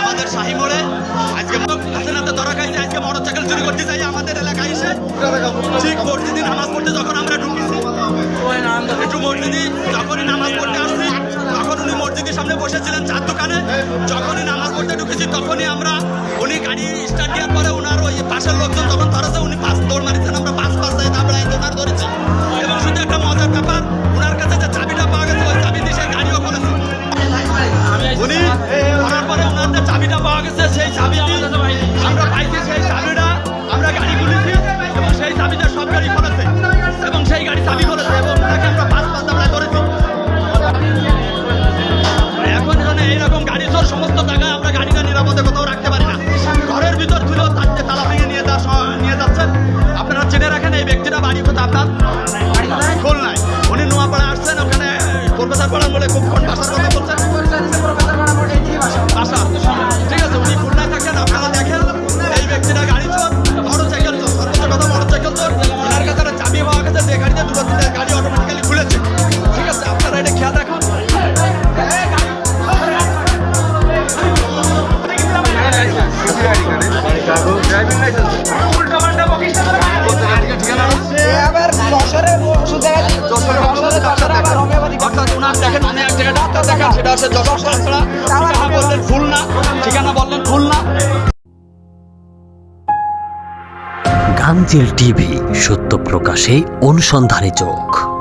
আমাদের শাহী মোড়ে। আজকে হাতে নাতে ধরা খাইছে, আজকে মোটর সাইকেল চুরি করতে চাই আমাদের এলাকায় এসে। ঠিক মসজিদে নামাজ পড়তে যখন আমরা ঢুকেছি, একটু মসজিদে যখনই নামাজ পড়তে আসছি তখন উনি মসজিদের সামনে বসেছিলেন চার দোকানে। যখনই নামাজ পড়তে ঢুকেছি, তখনই আমরা উনি গাড়ি স্টার্ট দেওয়ার পরে ওনার ওই পাশের লোকজন চাবিটা পাওয়া গেছে সেই চাবি আমরা পাইছি সেই চাবিটা আমরা গাড়ি খুলেছি এবং সেই চাবিটা সব গাড়ি করেছে এবং সেই গাড়ি চাবি করেছে এবং ওনাকে আমরা পাঁচ পাঁচ আমরা ধরেছি এখন এখানে এইরকম গাড়ি চোর সমস্ত জায়গায় আমরা গাড়িটা নিরাপদে কোথাও রাখতে পারি না। ঘরের ভিতর খুলেও তাকে তালা ভেঙে নিয়ে যাওয়া নিয়ে যাচ্ছেন। আপনারা জেনে রাখেন এই ব্যক্তিটা বাড়ি কোথায় আপনার? খুলনায়। উনি নোয়াপাড়া আসছেন ওখানে প্রফেসর পাড়ার বলে খুব ভুল না ঠিকানা বললেন ভুল না। টিভি সত্য প্রকাশে অনুসন্ধানী চোখ।